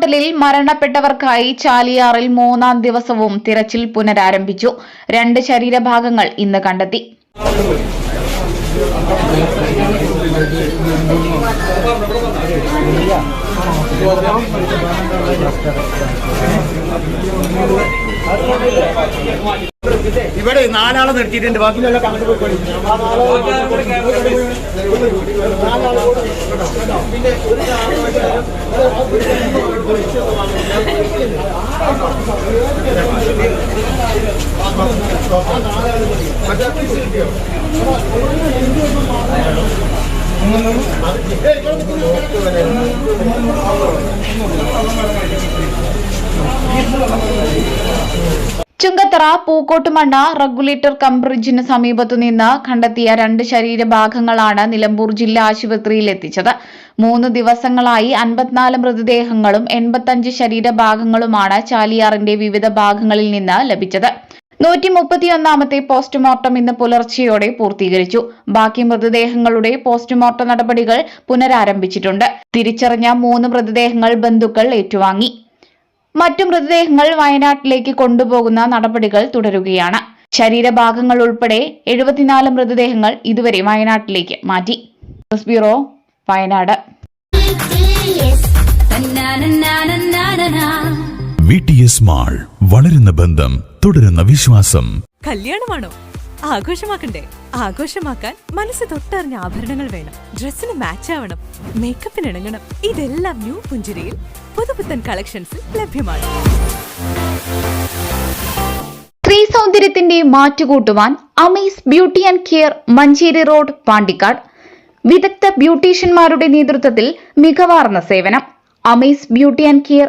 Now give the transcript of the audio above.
ഉരുൾപൊട്ടലിൽ മരണപ്പെട്ടവർക്കായി ചാലിയാറിൽ മൂന്നാം ദിവസവും തിരച്ചിൽ പുനരാരംഭിച്ചു. രണ്ട് ശരീരഭാഗങ്ങൾ ഇന്ന് കണ്ടെത്തി. ഇവിടെ നാലാളെ നിർത്തിയിട്ടുണ്ട്. ബാക്കി ചുങ്കത്തറ പൂക്കോട്ടുമണ്ണ റെഗുലേറ്റർ കം ബ്രിഡ്ജിന് സമീപത്തു നിന്ന് കണ്ടെത്തിയ രണ്ട് ശരീരഭാഗങ്ങളാണ് നിലമ്പൂർ ജില്ലാ ആശുപത്രിയിൽ എത്തിച്ചത് മൂന്ന് ദിവസങ്ങളായി അൻപത്തിനാല് മൃതദേഹങ്ങളും എൺപത്തഞ്ച് ശരീരഭാഗങ്ങളുമാണ് ചാലിയാറിന്റെ വിവിധ ഭാഗങ്ങളിൽ നിന്ന് ലഭിച്ചത്. നൂറ്റി മുപ്പത്തിയൊന്നാമത്തെ പോസ്റ്റ്മോർട്ടം ഇന്ന് പുലർച്ചെയോടെ പൂർത്തീകരിച്ചു. ബാക്കി മൃതദേഹങ്ങളുടെ പോസ്റ്റ്മോർട്ടം നടപടികൾ പുനരാരംഭിച്ചിട്ടുണ്ട്. തിരിച്ചറിഞ്ഞ മൂന്ന് മൃതദേഹങ്ങൾ ബന്ധുക്കൾ ഏറ്റുവാങ്ങി. മറ്റു മൃതദേഹങ്ങൾ വയനാട്ടിലേക്ക് കൊണ്ടുപോകുന്ന നടപടികൾ തുടരുകയാണ്. ശരീരഭാഗങ്ങൾ ഉൾപ്പെടെ എഴുപത്തിനാല് മൃതദേഹങ്ങൾ ഇതുവരെ വയനാട്ടിലേക്ക് മാറ്റി. News bureau Wayanad. V T S mall വളരുന്ന ബന്ധം തുടരുന്ന വിശ്വാസം. കല്യാണമാണോ? ആഘോഷമാക്കണ്ടേ? ആഘോഷമാക്കാൻ മനസ്സ് തൊട്ടറിഞ്ഞ ആഭരണങ്ങൾ വേണം. ഡ്രസ്സിന് മാച്ച് ആവണം. മേക്കപ്പിന് ഇണങ്ങണം. ഇതെല്ലാം ന്യൂ പുഞ്ചിരിയിൽ പുതുപുത്തൻ കളക്ഷൻസിൽ ലഭ്യമാണ്. സ്ത്രീ സൗന്ദര്യത്തിന്റെ മാറ്റുകൂട്ടുവാൻ Amees beauty and care Manjeri road Pandikkad. വിദഗ്ധ ബ്യൂട്ടീഷ്യന്മാരുടെ നേതൃത്വത്തിൽ മികവാർന്ന സേവനം. Amees beauty and care